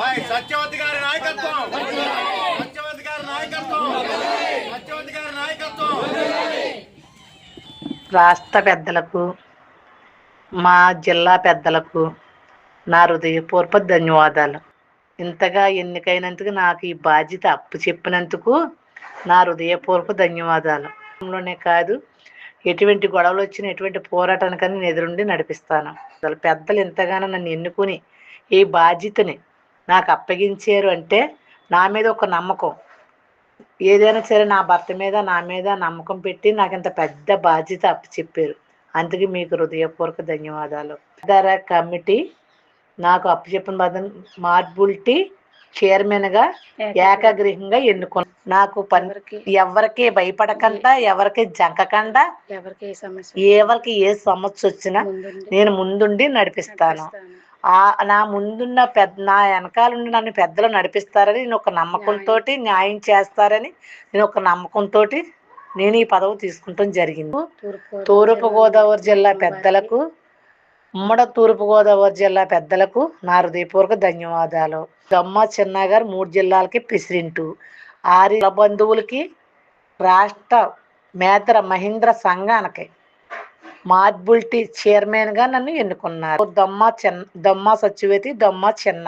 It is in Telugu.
బాయ్ సత్యవతి గారి నాయకత్వం సత్యవతి గారి నాయకత్వం సత్యవతి గారి నాయకత్వం రాష్ట్ర పెద్దలకు మా జిల్లా పెద్దలకు నా హృదయపూర్వక ధన్యవాదాలు. ఇంతగా ఎన్నికైనందుకు నాకు ఈ బాధ్యత అప్పు చెప్పినందుకు నా హృదయపూర్వక ధన్యవాదాలు. లోనే కాదు ఎటువంటి గొడవలు వచ్చిన ఎటువంటి పోరాటానికని నేను ఎదురుండి నడిపిస్తాను. అసలు పెద్దలు ఎంతగానో నన్ను ఎన్నుకుని ఈ బాధ్యతని నాకు అప్పగించారు అంటే నా మీద ఒక నమ్మకం. ఏదైనా సరే నా భర్త మీద నా మీద నమ్మకం పెట్టి నాకు ఇంత పెద్ద బాధ్యత అప్పచెప్పారు అందుకే మీకు హృదయపూర్వక ధన్యవాదాలు. ధర కమిటీ నాకు అప్పచెప్పిన బాధ్యత మార్బుల్టీ చైర్మన్గా ఏకగ్రీహంగా ఎన్నుకున్నాను నాకు పని ఎవరికి? భయపడకుండా ఎవరికి జంకకుండా ఎవరికి ఏ సమస్య ఎవరికి ఏ సమస్య వచ్చినా నేను ముందుండి నడిపిస్తాను. నా ముందున్న పెద్ద నా వెనకాల ఉండి నన్ను పెద్దలు నడిపిస్తారని నేను ఒక నమ్మకంతో న్యాయం. చేస్తారని నేను ఒక నమ్మకంతో నేను ఈ పదవి తీసుకుంటాం జరిగింది. తూర్పు గోదావరి జిల్లా పెద్దలకు ఉమ్మడ తూర్పు గోదావరి జిల్లా పెద్దలకు నా హృదయపూర్వక ధన్యవాదాలు. దమ్మ చిన్న గారు మూడు జిల్లాలకి ప్రెసిడెంటు ఆరి బంధువులకి రాష్ట్ర మేతర మహీంద్ర సంఘానికి. మార్బుల్టీ చైర్మన్గా నన్ను ఎన్నుకున్నారు. దమ్మా చిన్న దమ్మా సత్యవతి దమ్మ చిన్న.